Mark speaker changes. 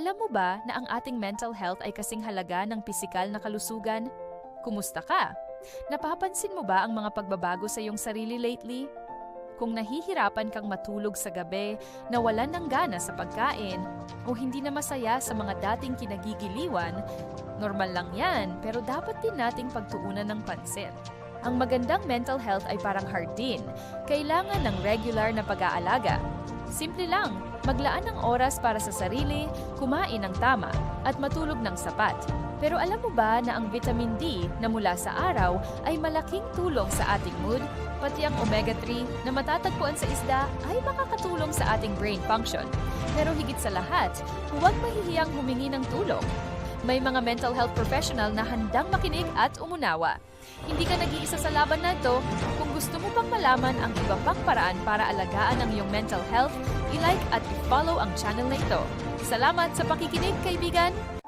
Speaker 1: Alam mo ba na ang ating mental health ay kasing halaga ng pisikal na kalusugan? Kumusta ka? Napapansin mo ba ang mga pagbabago sa iyong sarili lately? Kung nahihirapan kang matulog sa gabi, nawalan ng gana sa pagkain, o hindi na masaya sa mga dating kinagigiliwan, normal lang yan pero dapat din nating pagtuunan ng pansin. Ang magandang mental health ay parang heart din. Kailangan ng regular na pag-aalaga. Simple lang, maglaan ng oras para sa sarili, kumain ng tama, at matulog ng sapat. Pero alam mo ba na ang vitamin D na mula sa araw ay malaking tulong sa ating mood, pati ang omega-3 na matatagpuan sa isda ay makakatulong sa ating brain function. Pero higit sa lahat, huwag mahihiyang humingi ng tulong. May mga mental health professional na handang makinig at umunawa. Hindi ka nag-iisa sa laban na ito. Gusto mo pang malaman ang iba pang paraan para alagaan ang iyong mental health, i-like at i-follow ang channel na ito. Salamat sa pakikinig, kaibigan!